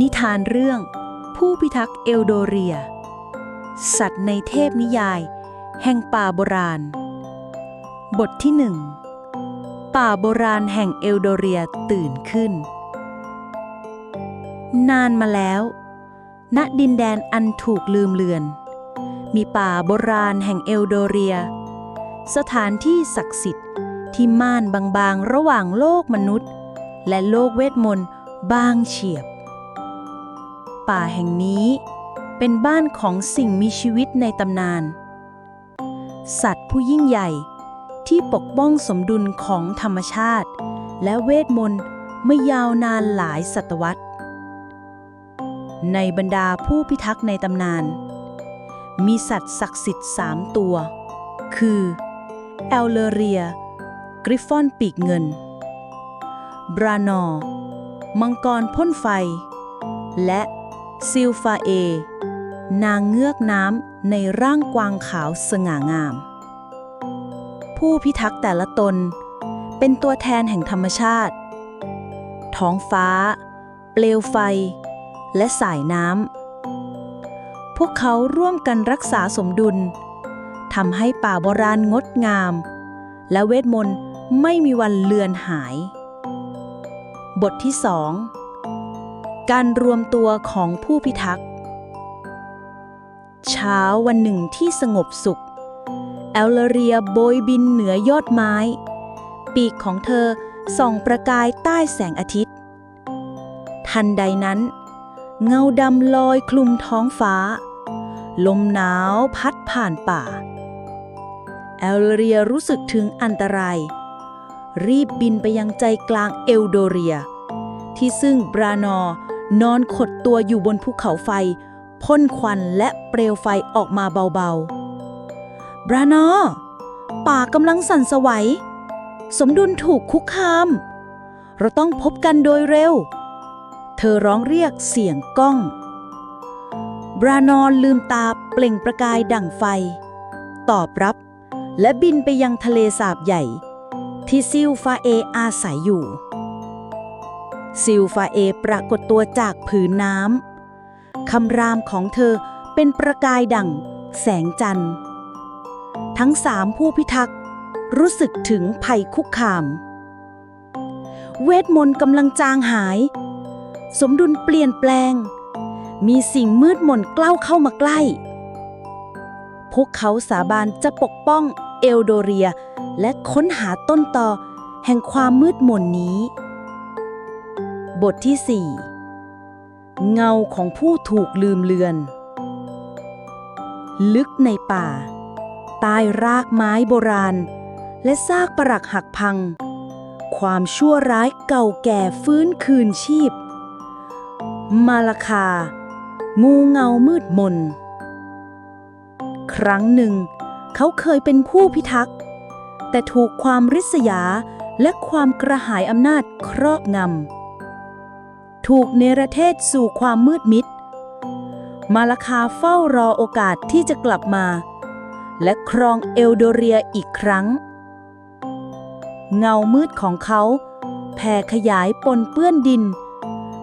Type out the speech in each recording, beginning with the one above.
นิทานเรื่อง ผู้พิทักษ์เอลโดเรีย สัตว์ในเทพนิยาย แห่งป่าโบราณ บทที่หนึ่งป่าโบราณแห่งเอลโดเรียตื่นขึ้น นานมาแล้ว ณดินแดนอันถูกลืมเลือน มีป่าโบราณแห่งเอลโดเรีย สถานที่ศักดิ์สิทธิ์ที่ม่านบางๆ ระหว่างโลกมนุษย์ และโลกเวทมนต์บางเฉียบ ป่าแห่งนี้ เป็นบ้านของสิ่งมีชีวิตในตำนาน สัตว์ผู้ยิ่งใหญ่ที่ปกป้องสมดุลของธรรมชาติ และเวทมนต์มายาวนานหลายศตวรรษ ในบรรดาผู้พิทักษ์ในตำนาน มีสัตว์ศักดิ์สิทธิ์สามตัว คือ แอลเลเรีย กริฟฟอนปีกเงิน บรานอ มังกรพ่นไฟ และ ซิลฟาเอ นางเงือกน้ำในร่างกวางขาวสง่างาม ผู้พิทักษ์แต่ละตน เป็นตัวแทนแห่งธรรมชาติ ท้องฟ้า เปลวไฟ และสายน้ำ พวกเขาร่วมกันรักษาสมดุลทำให้ป่าโบราณงดงาม และเวทมนต์ไม่มีวันเลือนหาย บทที่สอง การรวมตัวของผู้พิทักษ์ เช้าวันหนึ่งที่สงบสุข แอลเลเรียโบยบินเหนือยอดไม้ ปีกของเธอส่องประกายใต้แสงอาทิตย์ ทันใดนั้น เงาดำลอยคลุมท้องฟ้า ลมหนาวพัดผ่านป่า แอลเลเรียรู้สึกถึงอันตราย รีบบินไปยังใจกลางเอลโดเรีย ที่ซึ่งบรานอร์ นอนขดตัวอยู่บนภูเขาไฟพ่นควันและเปลวไฟออกมาเบาๆ บรานอ ป่ากำลังสั่นสวัย สมดุลถูกคุกคาม เราต้องพบกันโดยเร็ว เธอร้องเรียกเสียงก้อง บรานอลืมตาเปล่งประกายดั่งไฟ ตอบรับ และบินไปยังทะเลสาบใหญ่ ที่ซิลฟาเออาศัยอยู่ ซิลฟาเอปรากฏตัวจากผืนน้ำคำรามของเธอเป็นประกายดั่ง แสงจันทร์ ทั้งสามผู้พิทักษ์ รู้สึกถึงภัยคุกคาม เวทมนต์กำลังจางหาย สมดุลเปลี่ยนแปลง มีสิ่งมืดมนกล้าเข้ามาใกล้ พวกเขาสาบานจะปกป้องเอลโดเรีย และค้นหาต้นตอแห่งความมืดมนนี้ บทที่ 4 เงาของผู้ถูกลืมเลือน ลึกในป่า ใต้รากไม้โบราณ และซากปรักหักพัง ความชั่วร้ายเก่าแก่ฟื้นคืนชีพ มาลาคา งูเงามืดมน ครั้งหนึ่ง เขาเคยเป็นผู้พิทักษ์ แต่ถูกความริษยาและความกระหายอำนาจครอบงำ ถูกเนรเทศสู่ความมืดมิด มาลาคาเฝ้ารอโอกาสที่จะกลับมา และครองเอลโดเรียอีกครั้ง เงามืดของเขาแผ่ขยายปนเปื้อนดิน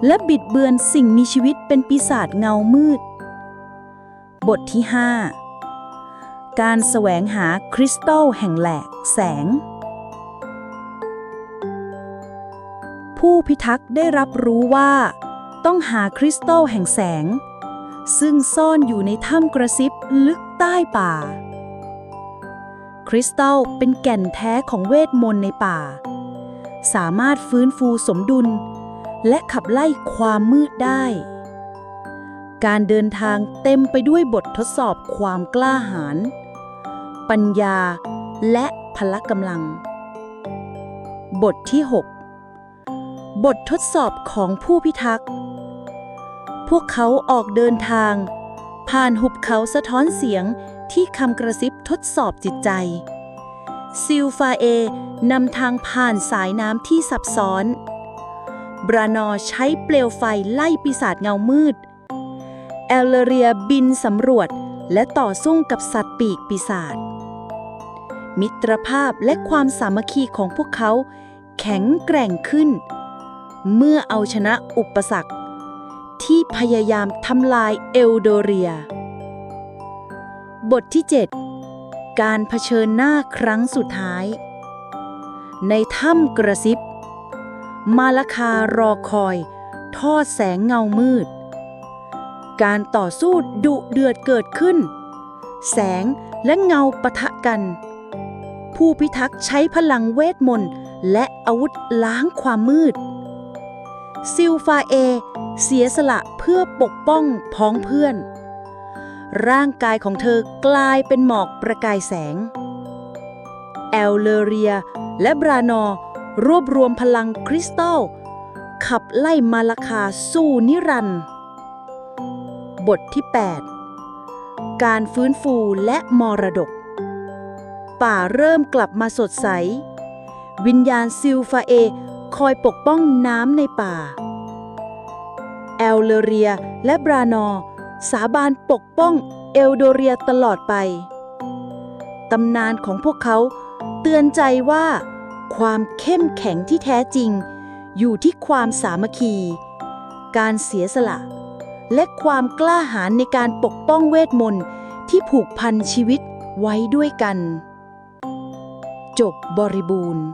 และบิดเบือนสิ่งมีชีวิตเป็นปีศาจเงามืด บทที่ 5 การแสวงหาคริสตัลแห่งแหลกแสง ผู้พิทักษ์ได้รับรู้ว่า ต้องหาคริสตัลแห่งแสง ซึ่งซ่อนอยู่ในถ้ำกระซิบลึกใต้ป่า คริสตัลเป็นแก่นแท้ของเวทมนต์ในป่า สามารถฟื้นฟูสมดุล และขับไล่ความมืดได้ การเดินทางเต็มไปด้วยบททดสอบความกล้าหาญปัญญาและพละกำลัง บทที่ 6 บททดสอบของผู้พิทักษ์ พวกเขาออกเดินทาง ผ่านหุบเขาสะท้อนเสียงที่คำกระซิบทดสอบจิตใจ ซิลฟาเอนำทางผ่านสายน้ำที่ซับซ้อน บรานอใช้เปลวไฟไล่ปีศาจเงามืดแอลเลเรียบินสำรวจและต่อสู้กับสัตว์ปีกปีศาจ มิตรภาพและความสามัคคีของพวกเขาแข็งแกร่งขึ้น เมื่อเอาชนะอุปสรรค ที่พยายามทำลายเอลโดเรีย บทที่ 7 การเผชิญหน้าครั้งสุดท้าย ในถ้ำกระซิบ มาลคารอคอย ทอดแสงเงามืด การต่อสู้ดุเดือดเกิดขึ้น แสงและเงาปะทะกัน ผู้พิทักษ์ใช้พลังเวทมนต์และอาวุธล้างความมืด ซิลฟาเอ เสียสละเพื่อปกป้องพ้องเพื่อน ร่างกายของเธอกลายเป็นหมอกประกายแสง แอลเลเรีย และบรานอ รวบรวมพลังคริสตัล ขับไล่มาลาคาสู่นิรันด์บทที่ 8 การฟื้นฟูและมรดก ป่าเริ่มกลับมาสดใส วิญญาณซิลฟาเอ คอยปกป้องน้ำในป่า แอลเลเรียและบรานอ สาบานปกป้องเอลโดเรียตลอดไป ตำนานของพวกเขาเตือนใจว่า ความเข้มแข็งที่แท้จริง อยู่ที่ความสามัคคี การเสียสละ และความกล้าหาญในการปกป้องเวทมนต์ที่ผูกพันชีวิตไว้ด้วยกัน จบบริบูรณ์